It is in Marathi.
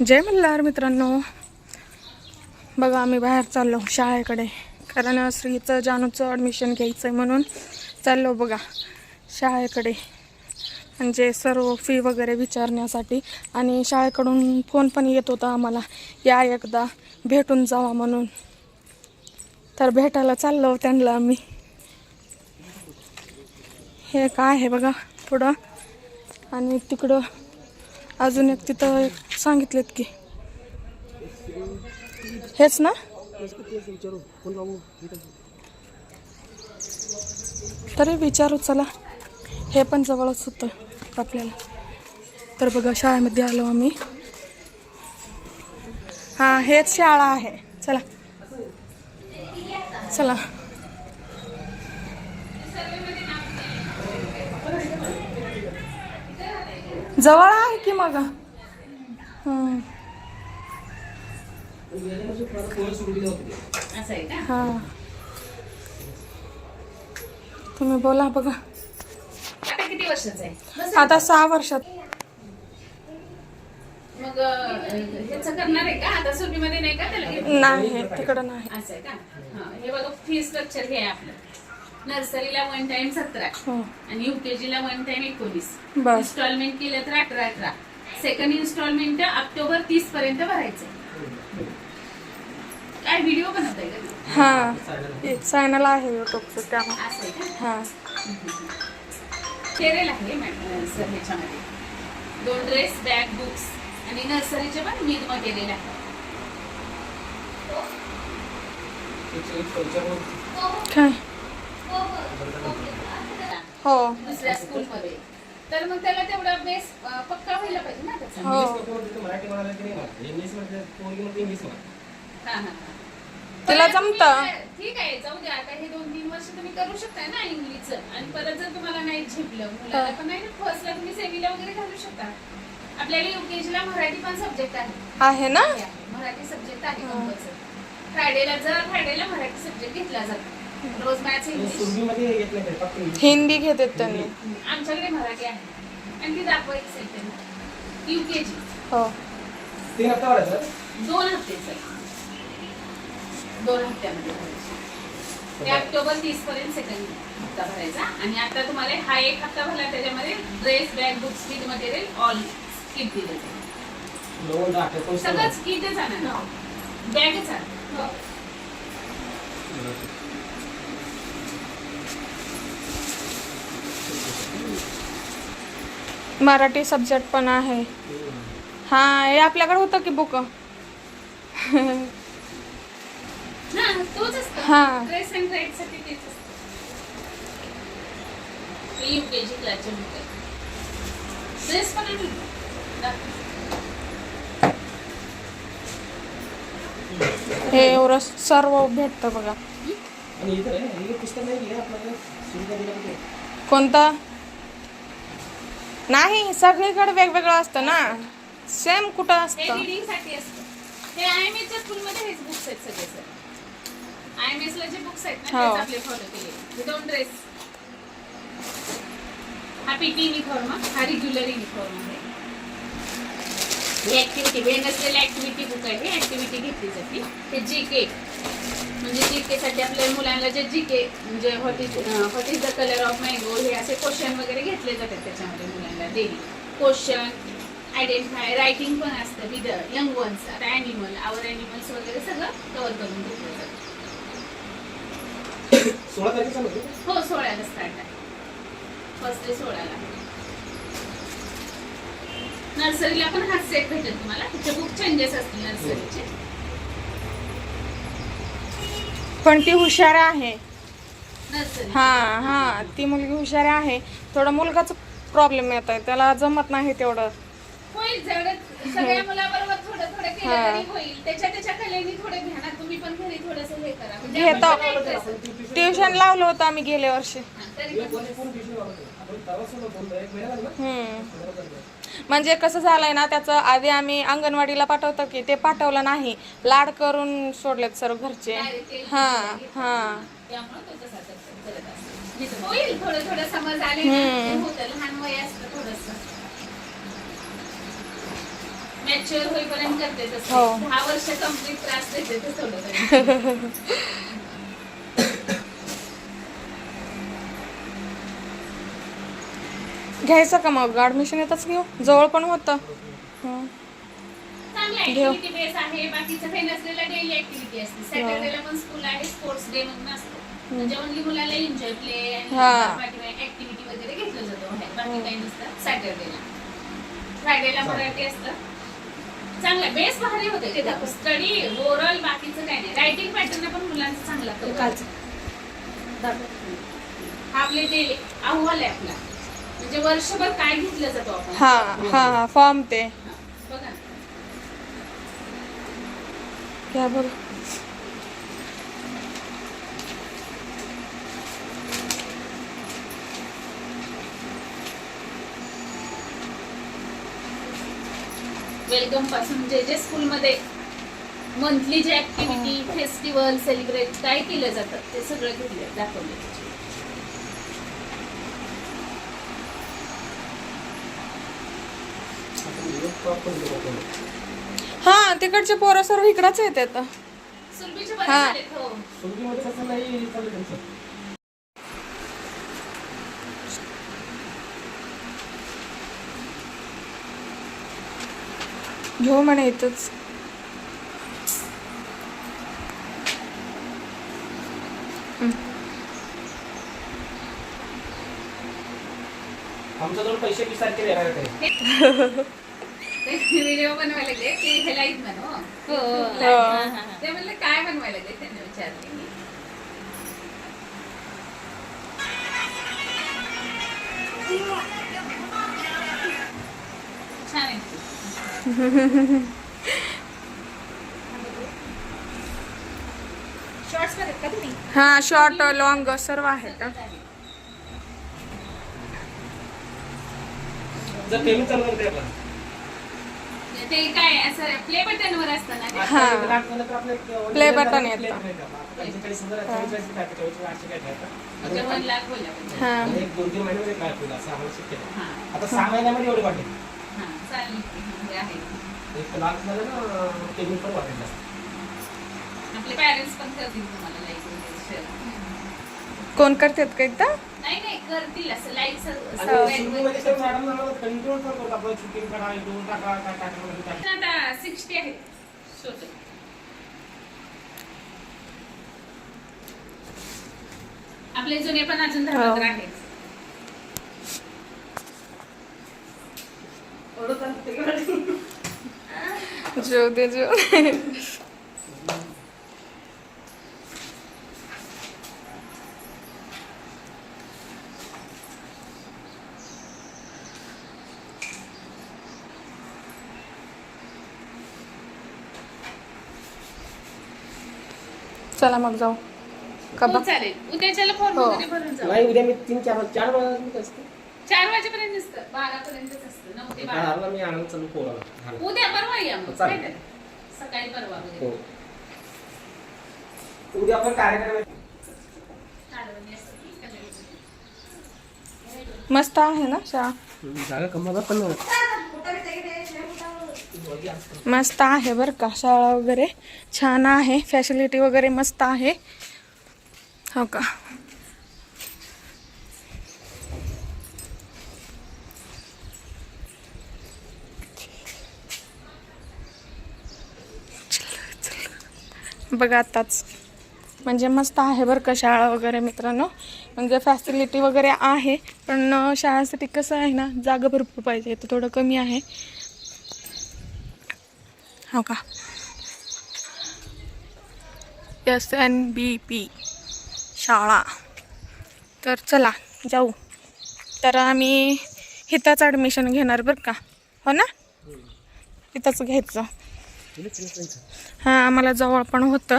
जय मल्हार मित्रांनो. बघा आम्ही बाहेर चाललो शाळेकडे. कारण श्रीचं जानूचं ॲडमिशन घ्यायचं आहे म्हणून चाललो बघा शाळेकडे. म्हणजे सर्व फी वगैरे विचारण्यासाठी. आणि शाळेकडून फोन पण येत होता आम्हाला या एकदा भेटून जावा म्हणून. तर भेटायला चाललो त्यांना आम्ही. हे काय आहे बघा पुढं. आणि तिकडं अजून एक तिथं एक सांगितलेत की. हेच ना? तरी विचारू चला. हे पण जवळच होतं आपल्याला. तर बघा शाळेमध्ये आलो आम्ही. हां हेच शाळा आहे. चला. चला. जवळ की मग? हं. तुम्ही बोला बघा. किती वर्षाचं आहे आता सहा वर्षात. मग करणार आहे का? आता सुट्टीमध्ये नाही का? नाही तिकडं नाही. असं आहे का? हा हे बघा फी स्ट्रक्चर हे आहे आपलं. नर्सरीला वन टाइम सतरा. हो. आणि युकेजी ला वन टाइम एकोणीस. इन्स्टॉलमेंट केलं तर अठरा अठरा. सेकंड इन्स्टॉलमेंट ऑक्टोबर तीस पर्यंत भरायचं. काय व्हिडिओ बनवताय का तुम्ही? हा. एक चॅनल आहे युट्यूबचं त्यामुळे. असं आहे का? हा. केरेल आहे मॅडम सर ह्याच्यामध्ये. दोन ड्रेस बॅग बुक्स आणि नर्सरीचे पण मीड मटेरियल आहे. काय? हो. दुसऱ्या स्कूलमध्ये. तर मग त्याला तेवढा बेस पक्का व्हायला पाहिजे ना त्याचा. हो. मराठी म्हणाला की नाही. इंग्लिशमध्ये पोरगी म्हणते इंग्लिश म्हणा. हा, हा. तिला जमतं. ठीक आहे जाऊ द्या. आता हे दोन तीन वर्ष तुम्ही करू शकताय ना इंग्लिशचं. आणि परत जर तुम्हाला नाही झेपलं मुलाला पण नाही फर्स्टला तुम्ही सेमीला वगैरे घालू शकता. आपल्याला युकेजी ला मराठी पण सब्जेक्ट आहे. आहे ना? हे. मराठी सब्जेक्ट आहे कंपल्सरी फ्रायडेला जर फ्रायडेला मराठी सब्जेक्ट घेतला जातो. रोज मॅथ्स तो इंग्लिश. सुरभीमध्ये येत नाही काही, फक्त इंग्लिश. हिंदी घेतात त्यांनी. आमच्याकडे मराठी आहे. आणि ती सेंटेन्स युकेजी हो. तीन हप्ता भरायचा दोन आहे दोन हप्त्यामध्ये भरायचे. ते ऑक्टोबर तीस पर्यंत सेकंड हप्ता भरायचा. आणि आता तुम्हाला हा एक हप्ता भरला त्याच्यामध्ये dress bag books with material all kit दिलं जाईल. नऊ दहा अठरा एकोणीस सगळंच किटच आणा बॅगच आणा. मराठी सब्जेक्ट पण आहे. हा हे आपल्याकडे होतं की बुक? हा हा. हे एवढं सर्व भेटतं बघा. आणि इथं आहे, हे पुस्तक नाही की आपल्याकडे सुविधा दिल्या की कोणतं नाही सगळीकडे वेगवेगळं असतं ना. सेम कुठं असतं? रिडिंगसाठी असतं. हे आय एम हेच बुक्स आहेत सगळे सर आय एम एस ला जे बुक्स आहेत ना. तेच आपले फॉलो केले. दोन ड्रेस हा पीटी युनिफॉर्म हा रेग्युलर युनिफॉर्म आहे. ही ऍक्टिव्हिटी वेनसडेला ऍक्टिव्हिटी बुक आहे ऍक्टिव्हिटी घेतली जाते. हे जी के म्हणजे जी के साठी आपल्या मुलांना जे जी के म्हणजे what is what is the colour of mango हे असे क्वेश्चन वगैरे घेतले जातात त्याच्यामध्ये मुलांना डेली क्वेश्चन आयडेंटिफाय रायटिंग पण असतं. विद यंग वन्स आता ॲनिमल आवर ॲनिमल्स वगैरे सगळं कव्हर करून घेतलं जातं. हो सोळाला स्टार्ट आहे. फर्स्ट डे सोळाला. नर्सरीला पण हाच सेट भेटेल तुम्हाला. तिथे बुक चेंजेस असतील नर्सरीचे. पण ती हुशार आहे. नर्सरी हा हा ती मुलगी हुशार आहे. थोडं मुलगाच प्रॉब्लेम येत आहे त्याला जमत नाही तेवढं. होईल सगळ्या मुलाबरोबर थोडं थोडं केलं हा. तरी होईल. त्याच्या त्याच्या कलेनी थोडे घ्या ना. तुम्ही पण घरी थोडस हे करा. म्हणजे घेतो. आपण पण नाही करायचं. ट्युशन लावलं होतं आम्ही गेल्या वर्षी. हा, तरी पण. हम्म. म्हणजे कसं झालंय ना त्याचं आधी आम्ही अंगणवाडीला पाठवतो की ते पाठवलं नाही. लाड करून सोडलेत सर्व घरचे. हा हा. त्यामुळे तो तसा करत करत असतो. होईल थोडं थोडं समज आले हम्म. होतं लहान वय असतं थोडस मॅच्युअर होईपर्यंत करते तसं हो. दहा वर्ष कंप्लीट त्रास देते ते थोडं तरी. घ्यायचं का मग? ॲडमिशन येतच घेऊ जवळ पण होतं. हं. चांगला घेऊ. ऍक्टिव्हिटी बेस आहे. बाकीचं काही नसलेला डेली ऍक्टिव्हिटी असते. सॅटर्डेला पण स्कूल आहे स्पोर्ट्स डे म्हणून असतो. म्हणजे ओनली मुलाला एन्जॉय प्ले हा. आणि ऍक्टिव्हिटी वगैरे घेतलं जातं बाहेर. बाकी काही नसतं. सॅटर्डेला फ्रायडेला मराठी असतं. चांगलं. बेस भारी होते स्टडी ओव्हरऑल बाकीचं काही नाही. रायटिंग पॅटर्न पण मुलांचं चांगला आपले डेली अहवाल आहे आपला. म्हणजे वर्षभर काय घेतलं जातो आपण? हा हा हा फॉर्म ते. बघा. घ्या बोल वेलकमपासून जे जे स्कूलमध्ये मंथली जे ऍक्टिव्हिटी फेस्टिवल सेलिब्रेट काय केलं जातं ते सगळं घेतलं दाखवलं हा तिकडचे पोरं सर्व इकडंच सुरभीचे बरे हा. झालेत, हो. घेऊ म्हणे इथंच. आमच्याजवळ पैसे वीस तारखेला व्हिडिओ बनवायला लागले ते हे लाइट बनव हो. ते म्हणलं काय बनवायला लागले? त्यांनी विचारले. मी. छान आहे शॉर्ट्समध्ये का तुम्ही? हा शॉर्ट लॉंग सर्व आहेत. जर पेमेंट चालू करते आपला ते काय असं प्ले बटन वर असतं ना ते? हा. प्ले येतं. म्हणजे वन लाख बोलला म्हणजे. हा एक दोन तीन महिन्यामध्ये काय होईल असं आम्हाला शक्य नाही. हा आता सहा महिन्यामध्ये एवढे वाटेल हा चालेल की. म्हणजे आहे एक लाख झालं ना पेमेंट पण वाटेल जास्त. आपले पॅरेंट्स पण करतील तुम्हाला लाईक. कोण करतात का टोटल आपले जुने पण अजून दहा हो. पंधरा आहेत. जेव दे जेव चला मग जाऊ. का हो बघ चालेल. उद्याच्याला फॉर्म हो. वगैरे भरून जाऊ. नाही उद्या मी तीन चार चार वाजता असते. चार वाजेपर्यंत असतं. बारा पर्यंतच असतं. नऊ ते बारा. बाळाला मी आनंद चालू पोराला उद्या परवा या मग. चालेल. काय त्याला? सकाळी परवा वगैरे. हो. उद्या आपण कार्यक्रम आहे. कालवणी असतं की कधी- मस्त आहे ना शाळा? जागा कमाला पण मस्त आहे बरं का शाळा वगैरे. छान आहे. फॅसिलिटी वगैरे मस्त आहे. हो का? बघा आताच. म्हणजे मस्त आहे बरं का शाळा वगैरे मित्रांनो. म्हणजे फॅसिलिटी वगैरे आहे पण शाळेसाठी कसं आहे ना जागा भरपूर पाहिजे तर थोडं कमी आहे. हो का एस एन बी पी शाळा तर चला जाऊ. तर आम्ही इथंच ॲडमिशन घेणार बरं का? हो ना? इथंच घ्यायचं. हां आम्हाला जवळ पण होतं.